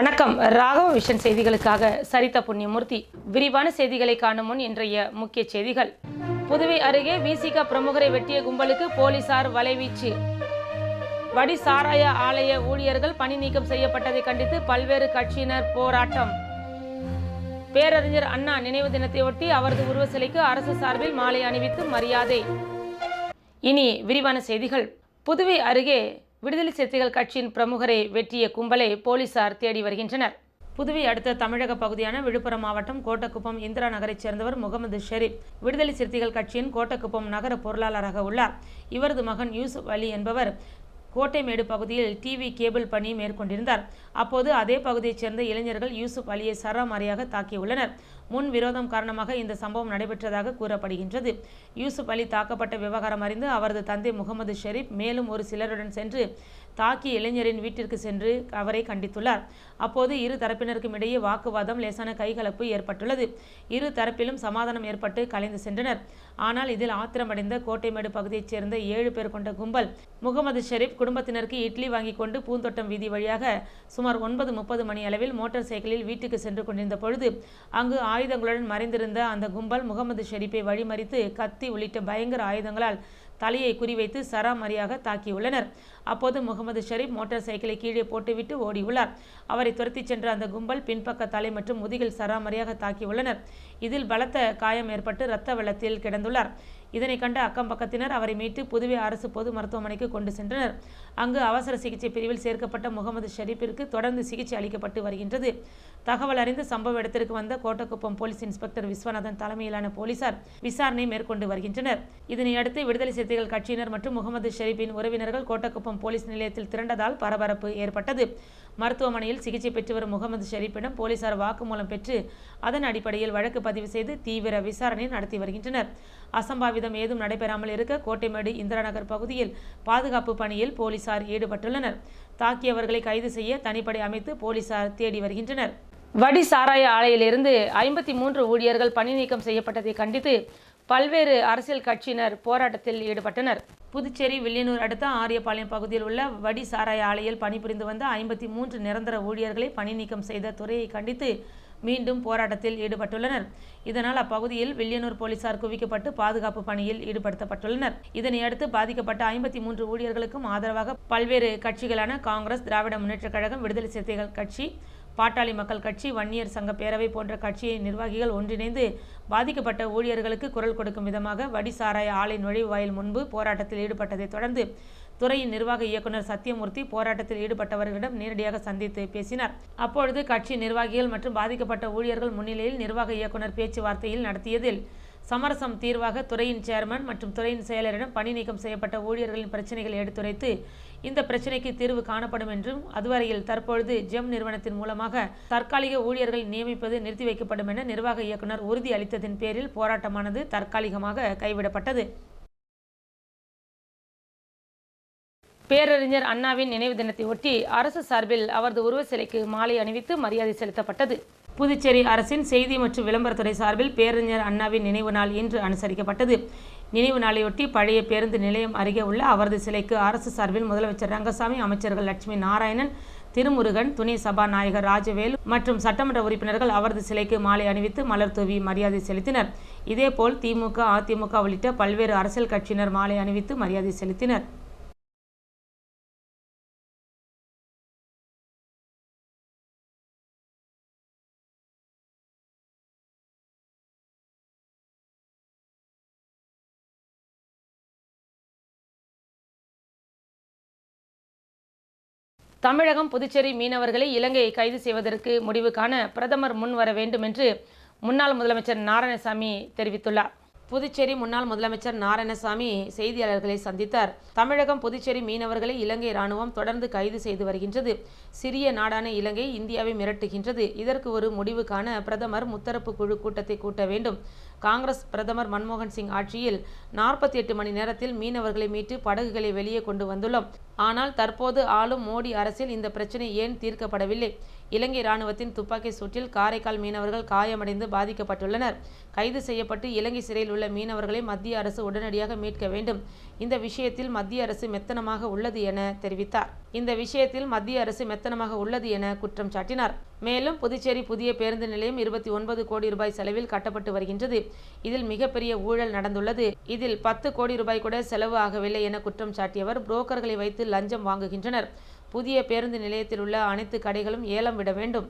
வணக்கம். ராகவ விஷன் செய்திகளுக்காக சரித்த புண்ணியமூர்த்தி. விரிவான செய்திகளை காணும் முன் இன்றைய முக்கிய செய்திகள். புதுவை அருகே விசிக பிரமுகரை வெட்டிய கும்பலுக்கு போலீசார் வலைவீச்சு. வடி சாராய ஆலய ஊழியர்கள் பணி நீக்கம் செய்யப்பட்டதை கண்டித்து பல்வேறு கட்சியினர் போராட்டம். பேரறிஞர் அண்ணா நினைவு தினத்தையொட்டி அவரது உருவ சிலைக்கு அரசு சார்பில் மாலை அணிவித்து மரியாதை. இனி விரிவான செய்திகள். புதுவை அருகே விடுதலை சிறுத்தைகள் கட்சியின் பிரமுகரை வெட்டிய கும்பலை போலீசார் தேடி வருகின்றனர். புதுவை அடுத்த தமிழக பகுதியான விழுப்புரம் மாவட்டம் கோட்டக்குப்பம் இந்திரா நகரைச் சேர்ந்தவர் முகமது ஷெரீப் விடுதலை சிறுத்தைகள் கட்சியின் கோட்டக்குப்பம் நகர பொருளாளராக உள்ளார். இவரது மகன் யூசுப் அலி என்பவர் கோட்டைமேடு பகுதியில் டிவி கேபிள் பணி மேற்கொண்டிருந்தார். அப்போது அதே பகுதியைச் சேர்ந்த இளைஞர்கள் யூசுப் அலியை சராமாரியாக தாக்கியுள்ளனர். முன் விரோதம் காரணமாக இந்த சம்பவம் நடைபெற்றதாக கூறப்படுகின்றது. யூசுப் அலி தாக்கப்பட்ட விவகாரம் அறிந்து அவரது தந்தை முகமது ஷெரீப் மேலும் ஒரு சிலருடன் சென்று தாக்கி இளைஞரின் வீட்டிற்கு சென்று அவரை கண்டித்துள்ளார். அப்போது இரு தரப்பினருக்கும் இடையே வாக்குவாதம் லேசான கைகலப்பு ஏற்பட்டுள்ளது. இரு தரப்பிலும் சமாதானம் ஏற்பட்டு கலைந்து சென்றனர். ஆனால் இதில் ஆத்திரமடைந்த கோட்டைமேடு பகுதியைச் சேர்ந்த ஏழு பேர் கொண்ட கும்பல் முகமது ஷெரீப் குடும்பத்தினருக்கு இட்லி வாங்கி கொண்டு பூந்தோட்டம் வீதி வழியாக சுமார் ஒன்பது முப்பது மணி அளவில் மோட்டார் சைக்கிளில் வீட்டுக்கு சென்று கொண்டிருந்த பொழுது அங்கு ஆயுதங்களுடன் மறைந்திருந்த அந்த கும்பல் முகமது ஷெரீப்பை வழிமறித்து கத்தி உள்ளிட்ட பயங்கர ஆயுதங்களால் தலையை குறிவைத்து சராமரியாக தாக்கியுள்ளனர். அப்போது முகமது ஷரீப் மோட்டார் சைக்கிளை கீழே போட்டுவிட்டு ஓடியுள்ளார். அவரை துரத்திச் சென்ற அந்த கும்பல் பின்பக்க தலை மற்றும் முதுகில் சராமரியாக தாக்கியுள்ளனர் இதில் பலத்த காயம் ஏற்பட்டு இரத்த வெள்ளத்தில் கிடந்துள்ளார். இதனை கண்ட அக்கம் பக்கத்தினர் அவரை மீட்டு புதுவை அரசு பொது மருத்துவமனைக்கு கொண்டு சென்றனர். அங்கு அவசர சிகிச்சை பிரிவில் சேர்க்கப்பட்ட முகமது ஷெரீப்பிற்கு தொடர்ந்து சிகிச்சை அளிக்கப்பட்டு வருகின்றது. தகவல் அறிந்து சம்பவ இடத்திற்கு வந்த கோட்டக்குப்பம் போலீஸ் இன்ஸ்பெக்டர் விஸ்வநாதன் தலைமையிலான போலீசார் விசாரணை மேற்கொண்டு வருகின்றனர். இதனையடுத்து விடுதலை சிறுத்தைகள் கட்சியினர் மற்றும் முகமது ஷெரீப்பின் உறவினர்கள் கோட்டக்குப்பம் போலீஸ் நிலையத்தில் திரண்டதால் பரபரப்பு ஏற்பட்டது. மருத்துவமனையில் சிகிச்சை பெற்று வரும் முகமது ஷெரீப்பிடம் போலீசார் வாக்குமூலம் பெற்று அதன் அடிப்படையில் வழக்கு பதிவு செய்து தீவிர விசாரணை நடத்தி வருகின்றனர். அசம்பாவிதம் ஏதும் நடைபெறாமல் இருக்க கோட்டைமேடு இந்திராநகர் பகுதியில் பாதுகாப்பு பணியில் போலீசார் ஈடுபட்டுள்ளனர். தாக்கியவர்களை கைது செய்ய தனிப்படை அமைத்து போலீசார் தேடி வருகின்றனர். வடி சாராய ஆலையிலிருந்து ஐம்பத்தி மூன்று ஊழியர்கள் பணி நீக்கம் செய்யப்பட்டதை கண்டித்து பல்வேறு அரசியல் கட்சியினர் போராட்டத்தில் ஈடுபட்டனர். புதுச்சேரி வில்லியனூர் அடுத்த ஆரியபாளையம் பகுதியில் உள்ள வடி சாராய ஆலையில் பணிபுரிந்து வந்த ஐம்பத்தி மூன்று நிரந்தர ஊழியர்களை பணி நீக்கம் செய்த துறையை கண்டித்து மீண்டும் போராட்டத்தில் ஈடுபட்டுள்ளனர். இதனால் அப்பகுதியில் வில்லியனூர் போலீசார் குவிக்கப்பட்டு பாதுகாப்பு பணியில் ஈடுபடுத்தப்பட்டுள்ளனர். இதனையடுத்து பாதிக்கப்பட்ட ஐம்பத்தி மூன்று ஊழியர்களுக்கும் ஆதரவாக பல்வேறு கட்சிகளான காங்கிரஸ் திராவிட முன்னேற்றக் கழகம் விடுதலை சிறுத்தைகள் கட்சி பாட்டாளி மக்கள் கட்சி வன்னியர் சங்க பேரவை போன்ற கட்சியின் நிர்வாகிகள் ஒன்றிணைந்து பாதிக்கப்பட்ட ஊழியர்களுக்கு குரல் கொடுக்கும் விதமாக வடிசாராய ஆலை நுழைவாயில் முன்பு போராட்டத்தில் ஈடுபட்டதைத் தொடர்ந்து துறையின் நிர்வாக இயக்குனர் சத்தியமூர்த்தி போராட்டத்தில் ஈடுபட்டவர்களிடம் நேரடியாக சந்தித்து பேசினார். அப்பொழுது கட்சி நிர்வாகிகள் மற்றும் பாதிக்கப்பட்ட ஊழியர்கள் முன்னிலையில் நிர்வாக இயக்குனர் பேச்சுவார்த்தையில் நடத்தியதில் சமரசம் தீர்வாக துறையின் சேர்மன் மற்றும் துறையின் செயலரிடம் பணி நீக்கம் செய்யப்பட்ட ஊழியர்களின் பிரச்சினைகளை எடுத்துரைத்து இந்த பிரச்சினைக்கு தீர்வு காணப்படும் என்றும் அதுவரையில் தற்பொழுது ஜெம் நிறுவனத்தின் மூலமாக தற்காலிக ஊழியர்கள் நியமிப்பது நிறுத்தி வைக்கப்படும் என நிர்வாக இயக்குநர் உறுதி அளித்ததின் பேரில் போராட்டமானது தற்காலிகமாக கைவிடப்பட்டது. பேரறிஞர் அண்ணாவின் நினைவு தினத்தை ஒட்டி அரசு சார்பில் அவரது உருவ சிலைக்கு மாலை அணிவித்து மரியாதை செலுத்தப்பட்டது. புதுச்சேரி அரசின் செய்தி மற்றும் விளம்பரத்துறை சார்பில் பேரறிஞர் அண்ணாவின் நினைவு நாள் இன்று அனுசரிக்கப்பட்டது. நினைவு நாளையொட்டி பழைய பேருந்து நிலையம் அருகே உள்ள அவரது சிலைக்கு அரசு சார்பில் முதலமைச்சர் ரங்கசாமி அமைச்சர்கள் லட்சுமி நாராயணன் திருமுருகன் துணை சபாநாயகர் ராஜவேலு மற்றும் சட்டமன்ற உறுப்பினர்கள் அவரது சிலைக்கு மாலை அணிவித்து மலர் தூவி மரியாதை செலுத்தினர். இதேபோல் திமுக அதிமுக உள்ளிட்ட பல்வேறு அரசியல் கட்சியினர் மாலை அணிவித்து மரியாதை செலுத்தினர். தமிழகம் புதுச்சேரி மீனவர்களை இலங்கை கைது செய்வதற்கு முடிவு காண பிரதமர் முன் வர வேண்டும் என்று முன்னாள் முதலமைச்சர் நாராயணசாமி தெரிவித்துள்ளார். புதுச்சேரி முன்னாள் முதலமைச்சர் நாராயணசாமி செய்தியாளர்களை சந்தித்தார். தமிழகம் புதுச்சேரி மீனவர்களை இலங்கை ராணுவம் தொடர்ந்து கைது செய்து வருகின்றது. சிறிய நாடான இலங்கை இந்தியாவை மிரட்டுகின்றது. இதற்கு ஒரு முடிவு காண பிரதமர் முத்தரப்பு குழு கூட்டத்தை கூட்ட வேண்டும். காங்கிரஸ் பிரதமர் மன்மோகன் சிங் ஆட்சியில் நாற்பத்தி எட்டு மணி நேரத்தில் மீனவர்களை மீட்டு படகுகளை வெளியே கொண்டு வந்துள்ளோம். ஆனால் தற்போது ஆளும் மோடி அரசில் இந்த பிரச்சனை ஏன் தீர்க்கப்படவில்லை? இலங்கை ராணுவத்தின் துப்பாக்கி சூட்டில் காரைக்கால் மீனவர்கள் காயமடைந்து பாதிக்கப்பட்டுள்ளனர். கைது செய்யப்பட்டு இலங்கை சிறையில் உள்ள மீனவர்களை மத்திய அரசு உடனடியாக மீட்க வேண்டும். இந்த விஷயத்தில் மத்திய அரசு மெத்தனமாக உள்ளது என தெரிவித்தார். இந்த விஷயத்தில் மத்திய அரசு மெத்தனமாக உள்ளது என குற்றம் சாட்டினார். மேலும் புதுச்சேரி புதிய பேருந்து நிலையம் இருபத்தி ஒன்பது கோடி ரூபாய் செலவில் கட்டப்பட்டு வருகின்றது. இதில் மிகப்பெரிய ஊழல் நடந்துள்ளது. இதில் பத்து கோடி ரூபாய் கூட செலவு ஆகவில்லை என குற்றம் சாட்டியவர். புரோக்கர்களை வைத்து லஞ்சம் வாங்குகின்றனர். புதிய பேருந்து நிலையத்தில் உள்ள அனைத்து கடைகளும் ஏலம் விட வேண்டும்.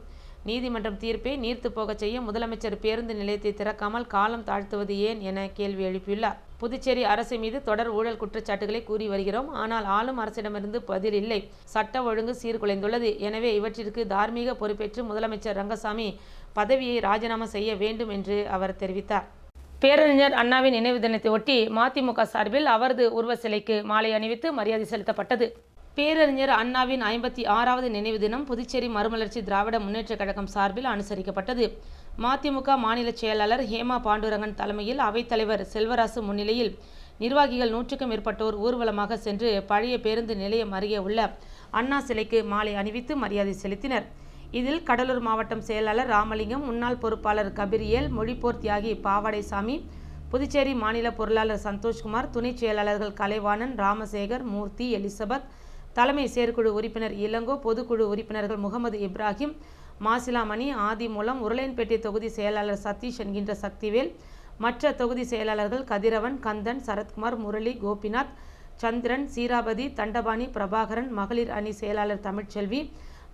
நீதிமன்றம் தீர்ப்பை நீர்த்து போகச் செய்ய முதலமைச்சர் பேருந்து நிலையத்தை திறக்காமல் காலம் தாழ்த்துவது ஏன் என கேள்வி எழுப்பியுள்ளார். புதுச்சேரி அரசு மீது தொடர் ஊழல் குற்றச்சாட்டுகளை கூறி வருகிறோம். ஆனால் ஆளும் அரசிடமிருந்து பதில் இல்லை. சட்ட ஒழுங்கு சீர்குலைந்துள்ளது. எனவே இவற்றிற்கு தார்மீக பொறுப்பேற்று முதலமைச்சர் ரங்கசாமி பதவியை ராஜினாமா செய்ய வேண்டும் என்று அவர் தெரிவித்தார். பேரறிஞர் அண்ணாவின் நினைவு தினத்தை ஒட்டி மதிமுக சார்பில் அவரது உருவ சிலைக்கு மாலை அணிவித்து மரியாதை செலுத்தப்பட்டது. பேரறிஞர் அண்ணாவின் ஐம்பத்தி ஆறாவது நினைவு தினம் புதுச்சேரி மறுமலர்ச்சி திராவிட முன்னேற்றக் கழகம் சார்பில் அனுசரிக்கப்பட்டது. மதிமுக மாநில செயலாளர் ஹேமா பாண்டுரங்கன் தலைமையில் அவைத்தலைவர் செல்வராசு முன்னிலையில் நிர்வாகிகள் நூற்றுக்கும் மேற்பட்டோர் ஊர்வலமாக சென்று பழைய பேருந்து நிலையம் அருகே உள்ள அண்ணா சிலைக்கு மாலை அணிவித்து மரியாதை செலுத்தினர். இதில் கடலூர் மாவட்டம் செயலாளர் ராமலிங்கம் முன்னாள் பொறுப்பாளர் கபிரியல் மொழிப்போர் தியாகி பாவாடைசாமி புதுச்சேரி மாநில பொருளாளர் சந்தோஷ்குமார் துணைச் செயலாளர்கள் கலைவாணன் ராமசேகர் மூர்த்தி எலிசபெத் தலைமை செயற்குழு உறுப்பினர் இளங்கோ பொதுக்குழு உறுப்பினர்கள் முகமது இப்ராஹிம் மாசிலாமணி ஆதிமூலம் உருளையன்பேட்டை தொகுதி செயலாளர் சதீஷ் என்கின்ற சக்திவேல் மற்ற தொகுதி செயலாளர்கள் கதிரவன் கந்தன் சரத்குமார் முரளி கோபிநாத் சந்திரன் சீராபதி தண்டபாணி பிரபாகரன் மகளிர் அணி செயலாளர் தமிழ்ச்செல்வி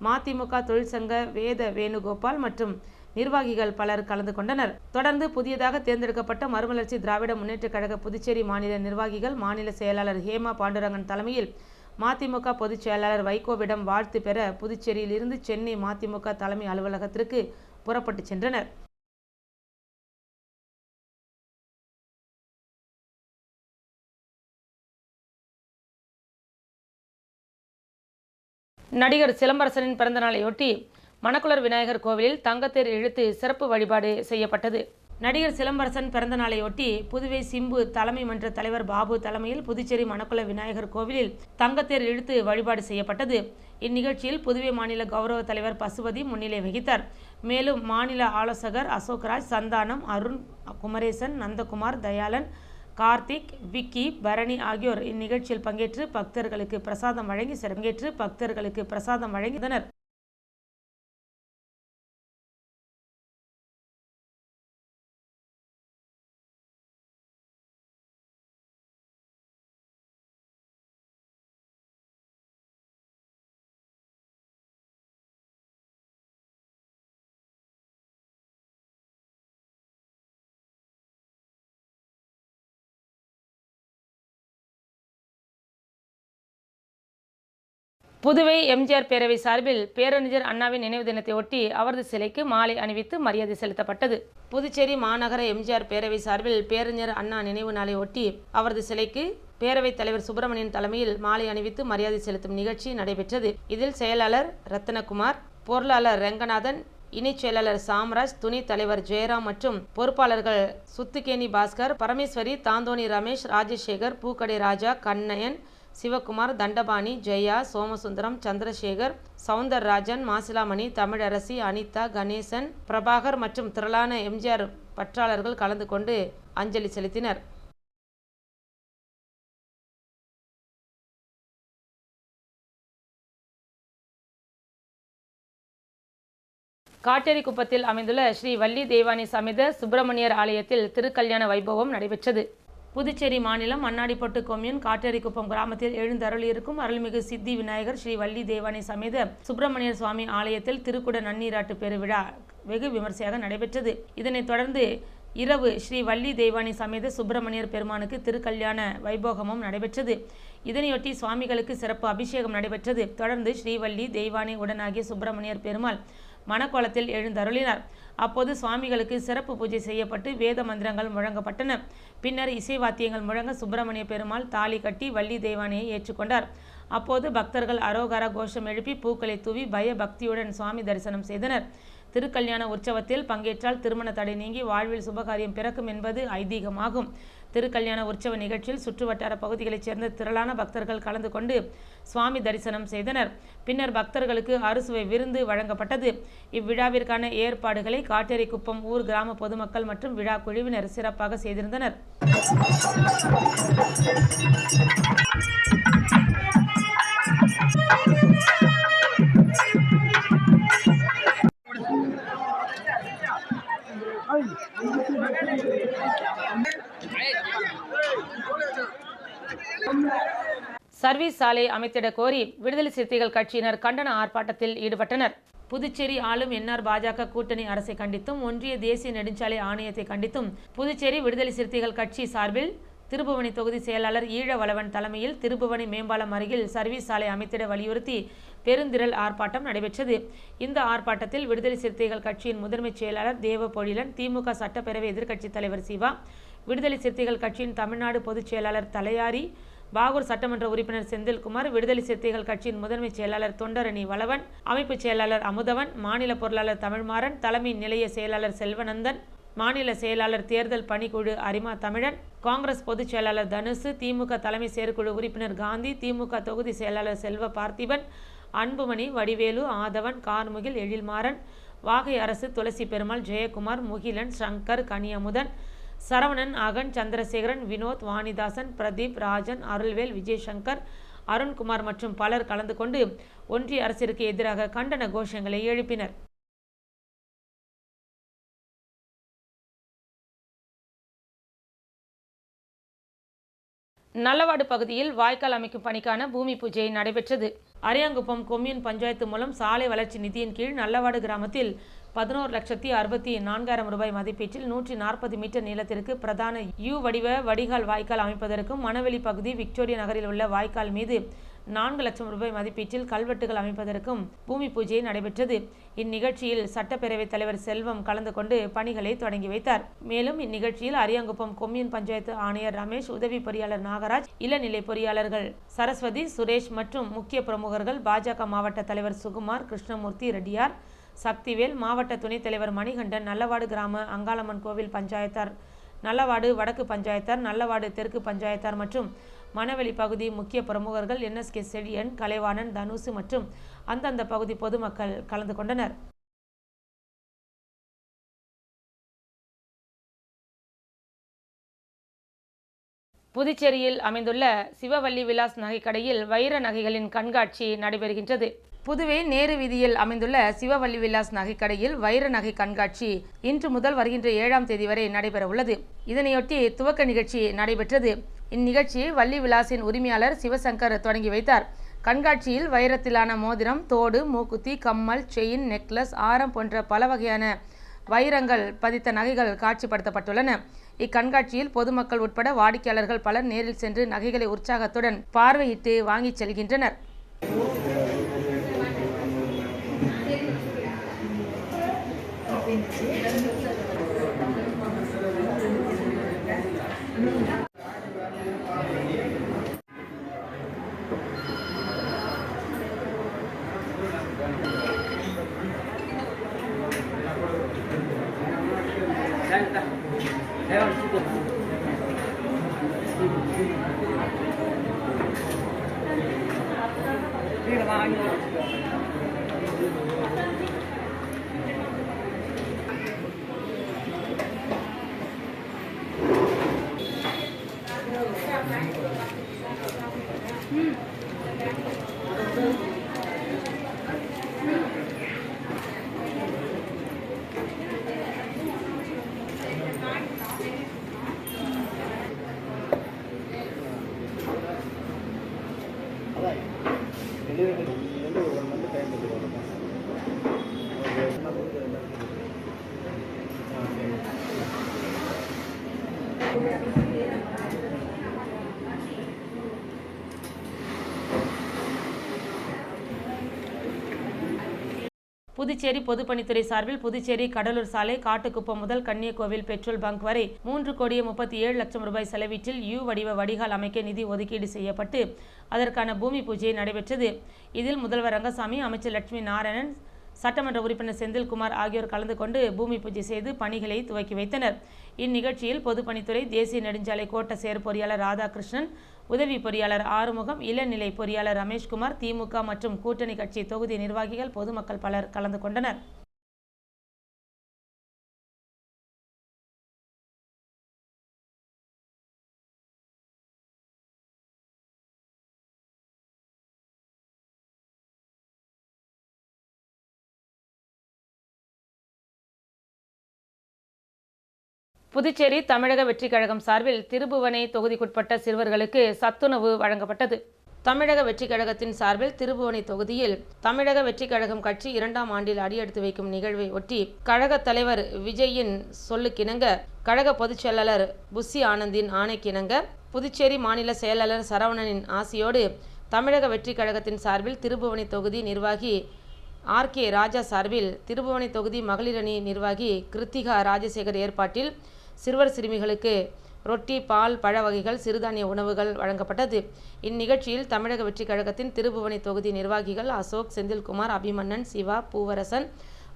மதிமுக தொழிற்சங்க வேத வேணுகோபால் மற்றும் நிர்வாகிகள் பலர் கலந்து கொண்டனர். தொடர்ந்து புதியதாக தேர்ந்தெடுக்கப்பட்ட மறுமலர்ச்சி திராவிட முன்னேற்றக் கழக புதுச்சேரி மாநில நிர்வாகிகள் மாநில செயலாளர் ஹேமா பாண்டுரங்கன் தலைமையில் மதிமுக பொதுச் செயலாளர் வைகோவிடம் வாழ்த்து பெற புதுச்சேரியில் இருந்து சென்னை மதிமுக தலைமை அலுவலகத்திற்கு புறப்பட்டு சென்றனர். நடிகர் சிலம்பரசனின் பிறந்தநாளையொட்டி மணக்குளர் விநாயகர் கோவிலில் தங்கத்தேர் இழுத்து சிறப்பு வழிபாடு செய்யப்பட்டது. நடிகர் சிலம்பரசன் பிறந்தநாளையொட்டி புதுவை சிம்பு தலைமை மன்ற தலைவர் பாபு தலைமையில் புதுச்சேரி மணக்குள விநாயகர் கோவிலில் தங்கத்தேர் இழுத்து வழிபாடு செய்யப்பட்டது. இந்நிகழ்ச்சியில் புதுவை மாநில கௌரவ தலைவர் பசுபதி முன்னிலை வகித்தார். மேலும் மாநில ஆலோசகர் அசோக்ராஜ் சந்தானம் அருண் குமரேசன் நந்தகுமார் தயாளன் கார்த்திக் விக்கி பரணி ஆகியோர் இந்நிகழ்ச்சியில் பங்கேற்று பக்தர்களுக்கு பிரசாதம் வழங்கி பங்கேற்று பக்தர்களுக்கு பிரசாதம் வழங்கினர் புதுவை எம்ஜிஆர் பேரவை சார்பில் பேரறிஞர் அண்ணாவின் நினைவு தினத்தை ஒட்டி அவரது சிலைக்கு மாலை அணிவித்து மரியாதை செலுத்தப்பட்டது. புதுச்சேரி மாநகர எம்ஜிஆர் பேரவை சார்பில் பேரறிஞர் அண்ணா நினைவு நாளை ஒட்டி அவரது சிலைக்கு பேரவைத் தலைவர் சுப்பிரமணியன் தலைமையில் மாலை அணிவித்து மரியாதை செலுத்தும் நிகழ்ச்சி நடைபெற்றது. இதில் செயலாளர் ரத்தனகுமார் பொருளாளர் ரெங்கநாதன் இணைச் செயலாளர் சாம்ராஜ் துணை தலைவர் ஜெயராம் மற்றும் பொறுப்பாளர்கள் சுத்துகேணி பாஸ்கர் பரமேஸ்வரி தாந்தோணி ரமேஷ் ராஜசேகர் பூக்கடை ராஜா கண்ணயன் சிவகுமார் தண்டபாணி ஜெயா சோமசுந்தரம் சந்திரசேகர் சவுந்தரராஜன் மாசிலாமணி தமிழரசி அனிதா கணேசன் பிரபாகர் மற்றும் திரளான எம்ஜிஆர் பற்றாளர்கள் கலந்து கொண்டு அஞ்சலி செலுத்தினர். காட்டேரிக்குப்பத்தில் அமைந்துள்ள ஸ்ரீ வள்ளி தேவானி சமேத சுப்பிரமணியர் ஆலயத்தில் திருக்கல்யாண வைபவம் நடைபெற்றது. புதுச்சேரி மாநிலம் மண்ணாடிப்பட்டு கொம்யூன் காட்டேரிக்குப்பம் கிராமத்தில் எழுந்தருளியிருக்கும் அருள்மிகு சித்தி விநாயகர் ஸ்ரீ வள்ளி தேவானை சமேத சுப்பிரமணியர் சுவாமி ஆலயத்தில் திருக்குட நன்னீராட்டு பெருவிழா வெகு விமர்சையாக நடைபெற்றது. இதனைத் தொடர்ந்து இரவு ஸ்ரீ வள்ளி தெய்வானி சமேத சுப்பிரமணியர் பெருமானுக்கு திருக்கல்யாண வைபோகமும் நடைபெற்றது. இதனையொட்டி சுவாமிகளுக்கு சிறப்பு அபிஷேகம் நடைபெற்றது. தொடர்ந்து ஸ்ரீவள்ளி தெய்வானி உடனாகிய சுப்பிரமணியர் பெருமாள் மணக்கோலத்தில் எழுந்தருளினார். அப்போது சுவாமிகளுக்கு சிறப்பு பூஜை செய்யப்பட்டு வேத மந்திரங்கள் முழங்கப்பட்டன. பின்னர் இசை வாத்தியங்கள் முழங்க சுப்பிரமணிய பெருமாள் தாலி கட்டி வள்ளி தெய்வானையை ஏற்றுக்கொண்டார். அப்போது பக்தர்கள் அரோகர கோஷம் எழுப்பி பூக்களை தூவி பய பக்தியுடன் சுவாமி தரிசனம் செய்தனர். திருக்கல்யாண உற்சவத்தில் பங்கேற்றால் திருமண தடை நீங்கி வாழ்வில் சுபகாரியம் பிறக்கும் என்பது ஐதீகமாகும். திருக்கல்யாண உற்சவ நிகழ்ச்சியில் சுற்றுவட்டார பகுதிகளைச் சேர்ந்த திரளான பக்தர்கள் கலந்து கொண்டு சுவாமி தரிசனம் செய்தனர். பின்னர் பக்தர்களுக்கு அறுசுவை விருந்து வழங்கப்பட்டது. இவ்விழாவிற்கான ஏற்பாடுகளை காட்டேரிக்குப்பம் ஊர் கிராம பொதுமக்கள் மற்றும் விழா குழுவினர் சிறப்பாக செய்திருந்தனர். சர்வீஸ் சாலை அமைத்திட கோரி விடுதலை சிறுத்தைகள் கட்சியினர் கண்டன ஆர்ப்பாட்டத்தில் ஈடுபட்டனர். புதுச்சேரி ஆளும் என்ஆர் பாஜக கூட்டணி அரசை கண்டித்தும் ஒன்றிய தேசிய நெடுஞ்சாலை ஆணையத்தை கண்டித்தும் புதுச்சேரி விடுதலை சிறுத்தைகள் கட்சி சார்பில் திருபுவனை தொகுதி செயலாளர் ஈழவளவன் தலைமையில் திருபுவனை மேம்பாலம் அருகில் சர்வீஸ் சாலை அமைத்திட வலியுறுத்தி பெருந்திரள் ஆர்ப்பாட்டம் நடைபெற்றது. இந்த ஆர்ப்பாட்டத்தில் விடுதலை சிறுத்தைகள் கட்சியின் முதன்மைச் செயலாளர் தேவ பொழிலன் திமுக சட்டப்பேரவை எதிர்க்கட்சித் தலைவர் சிவா விடுதலை சிறுத்தைகள் கட்சியின் தமிழ்நாடு பொதுச் செயலாளர் தலையாரி பாகூர் சட்டமன்ற உறுப்பினர் செந்தில்குமார் விடுதலை சிறுத்தைகள் கட்சியின் முதன்மைச் செயலாளர் தொண்டரணி வளவன் அமைப்புச் செயலாளர் அமுதவன் மாநில பொருளாளர் தமிழ்மாறன் தலைமை நிலைய செயலாளர் செல்வநந்தன் மாநில செயலாளர் தேர்தல் பணிக்குழு அரிமா தமிழன் காங்கிரஸ் பொதுச் செயலாளர் தனுசு திமுக தலைமை செயற்குழு உறுப்பினர் காந்தி திமுக தொகுதி செயலாளர் செல்வ பார்த்திபன் அன்புமணி வடிவேலு ஆதவன் கார்முகில் எழில்மாறன் வாகை அரசு துளசி பெருமாள் ஜெயக்குமார் முகிலன் சங்கர் கனியமுதன் சரவணன் அகன் சந்திரசேகரன் வினோத் வாணிதாசன் பிரதீப் ராஜன் அருள்வேல் விஜயசங்கர் அருண்குமார் மற்றும் பலர் கலந்து கொண்டு ஒன்றிய அரசிற்கு எதிராக கண்டன கோஷங்களை எழுப்பினர். நல்லவாடு பகுதியில் வாய்க்கால் அமைக்கும் பணிக்கான பூமி பூஜை நடைபெற்றது. அரியாங்குப்பம் கொம்யூன் பஞ்சாயத்து மூலம் சாலை வளர்ச்சி நிதியின் கீழ் நல்லவாடு கிராமத்தில் பதினோரு லட்சத்தி அறுபத்தி நான்காயிரம் ரூபாய் மதிப்பீட்டில் நூற்றி நாற்பது மீட்டர் நீளத்திற்கு பிரதான யூ வடிவ வடிகால் வாய்க்கால் அமைப்பதற்கும் மணவெளி பகுதி விக்டோரியா நகரில் உள்ள வாய்க்கால் மீது நான்கு லட்சம் ரூபாய் மதிப்பீட்டில் கல்வெட்டுகள் அமைப்பதற்கும் பூமி பூஜை நடைபெற்றது. இந்நிகழ்ச்சியில் சட்டப்பேரவைத் தலைவர் செல்வம் கலந்து கொண்டு பணிகளை தொடங்கி வைத்தார். மேலும் இந்நிகழ்ச்சியில் அரியாங்குப்பம் கொம்யூன் பஞ்சாயத்து ஆணையர் ரமேஷ் உதவி பொறியாளர் நாகராஜ் இளநிலை பொறியாளர்கள் சரஸ்வதி சுரேஷ் மற்றும் முக்கிய பிரமுகர்கள் பாஜக மாவட்ட தலைவர் சுகுமார் கிருஷ்ணமூர்த்தி ரெட்டியார் சக்திவேல் மாவட்ட துணைத் தலைவர் மணிகண்டன் நல்லவாடு கிராம அங்காளம்மன் கோவில் பஞ்சாயத்தார் நல்லவாடு வடக்கு பஞ்சாயத்தார் நல்லவாடு தெற்கு பஞ்சாயத்தார் மற்றும் மணவெளி பகுதி முக்கிய பிரமுகர்கள் என்எஸ்கே செழியன் கலைவாணன் தனுசு மற்றும் அந்தந்த பகுதி பொதுமக்கள் கலந்து கொண்டனர். புதுச்சேரியில் அமைந்துள்ள சிவவல்லி விலாஸ் நகைக்கடையில் வைர நகைகளின் கண்காட்சி நடைபெறுகின்றது. புதுவை நேரு வீதியில் அமைந்துள்ள சிவவல்லி விலாஸ் நகைக்கடையில் வைர நகை கண்காட்சி இன்று முதல் வருகின்ற ஏழாம் தேதி வரை நடைபெற உள்ளது இதனையொட்டி துவக்க நிகழ்ச்சி நடைபெற்றது. இந்நிகழ்ச்சியை வள்ளி விலாசின் உரிமையாளர் சிவசங்கர் தொடங்கி வைத்தார். கண்காட்சியில் வைரத்திலான மோதிரம் தோடு மூக்குத்தி கம்மல் செயின் நெக்லஸ் ஆரம் போன்ற பல வகையான வைரங்கள் பதித்த நகைகள் காட்சிப்படுத்தப்பட்டுள்ளன. இக்கண்காட்சியில் பொதுமக்கள் உட்பட வாடிக்கையாளர்கள் பலர் நேரில் சென்று நகைகளை உற்சாகத்துடன் பார்வையிட்டு வாங்கிச் செல்கின்றனர். 这个吧，புதுச்சேரி பொதுப்பணித்துறை சார்பில் புதுச்சேரி கடலூர் சாலை காட்டுக்குப்பம் முதல் கன்னியக்கோவில் பெட்ரோல் பங்க் வரை மூன்று கோடியே முப்பத்தி ஏழு லட்சம் ரூபாய் செலவீட்டில் யூ வடிவ வடிகால் அமைக்க நிதி ஒதுக்கீடு செய்யப்பட்டு அதற்கான பூமி பூஜை நடைபெற்றது. இதில் முதல்வர் ரங்கசாமி அமைச்சர் லட்சுமி நாராயணன் சட்டமன்ற உறுப்பினர் செந்தில்குமார் ஆகியோர் கலந்து கொண்டு பூமி பூஜை செய்து பணிகளை துவக்கி வைத்தனர். இந்நிகழ்ச்சியில் பொதுப்பணித்துறை தேசிய நெடுஞ்சாலை கோட்ட செயற் பொறியாளர் ராதாகிருஷ்ணன் உதவி பொறியாளர் ஆறுமுகம் இளநிலை பொறியாளர் ரமேஷ்குமார் திமுக மற்றும் கூட்டணி கட்சி தொகுதி நிர்வாகிகள் பொதுமக்கள் பலர் கலந்து கொண்டனர். புதுச்சேரி தமிழக வெற்றிக் கழகம் சார்பில் திருபுவனை தொகுதிக்குட்பட்ட சிறுவர்களுக்கு சத்துணவு வழங்கப்பட்டது. தமிழக வெற்றிக் கழகத்தின் சார்பில் திருபுவனை தொகுதியில் தமிழக வெற்றிக் கழகம் கட்சி இரண்டாம் ஆண்டில் அடியெடுத்து வைக்கும் நிகழ்வை ஒட்டி கழக தலைவர் விஜயின் சொல்லுக்கிணங்க கழக பொதுச் செயலாளர் புஷி ஆனந்தின் ஆணைக்கிணங்க புதுச்சேரி மாநில செயலாளர் சரவணனின் ஆசியோடு தமிழக வெற்றிக் கழகத்தின் சார்பில் திருபுவனை தொகுதி நிர்வாகி ஆர் கே ராஜா சார்பில் திருபுவனை தொகுதி மகளிர் அணி நிர்வாகி கிருத்திகா ராஜசேகர் ஏற்பாட்டில் சிறுவர் சிறுமிகளுக்கு ரொட்டி பால் பழ வகைகள் சிறுதானிய உணவுகள் வழங்கப்பட்டது. இந்நிகழ்ச்சியில் தமிழக வெற்றிக் கழகத்தின் திருபுவனை தொகுதி நிர்வாகிகள் அசோக் செந்தில்குமார் அபிமன்னன் சிவா பூவரசன்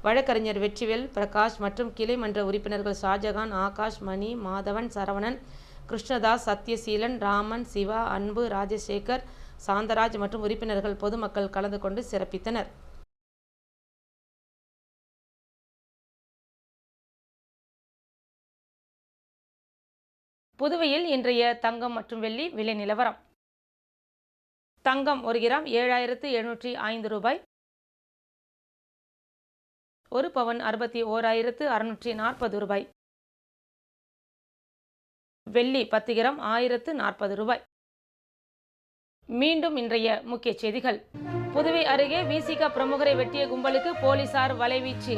வழக்கறிஞர் வெற்றிவேல் பிரகாஷ் மற்றும் கிளை மன்ற உறுப்பினர்கள் ஷாஜகான் ஆகாஷ் மணி மாதவன் சரவணன் கிருஷ்ணதாஸ் சத்யசீலன் ராமன் சிவா அன்பு ராஜசேகர் சாந்தராஜ் மற்றும் உறுப்பினர்கள் பொதுமக்கள் கலந்து கொண்டு சிறப்பித்தனர். புதுவையில் இன்றைய தங்கம் மற்றும் வெள்ளி விலை நிலவரம். தங்கம் ஒரு கிராம் ஏழாயிரத்து எழுநூற்றி ஐந்து ரூபாய். ஒரு பவன் அறுபத்தி ஓராயிரத்து அறுநூற்றி நாற்பது ரூபாய். வெள்ளி பத்து கிராம் ஆயிரத்து நாற்பது ரூபாய். மீண்டும் இன்றைய முக்கிய செய்திகள். புதுவை அருகே விசிக பிரமுகரை வெட்டிய கும்பலுக்கு போலீசார் வலைவீச்சு.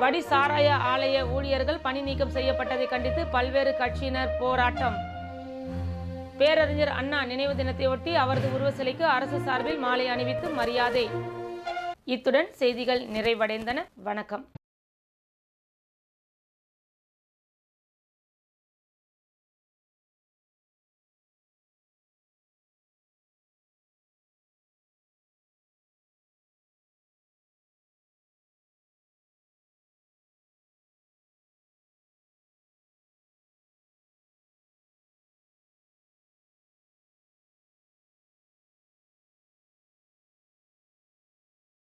வடி சாராய ஆலய ஊழியர்கள் பணி நீக்கம் செய்யப்பட்டதை கண்டித்து பல்வேறு கட்சியினர் போராட்டம். பேரறிஞர் அண்ணா நினைவு தினத்தையொட்டி அவரது உருவ சிலைக்கு அரசு சார்பில் மாலை அணிவித்து மரியாதை. இத்துடன் செய்திகள் நிறைவடைந்தன. வணக்கம்.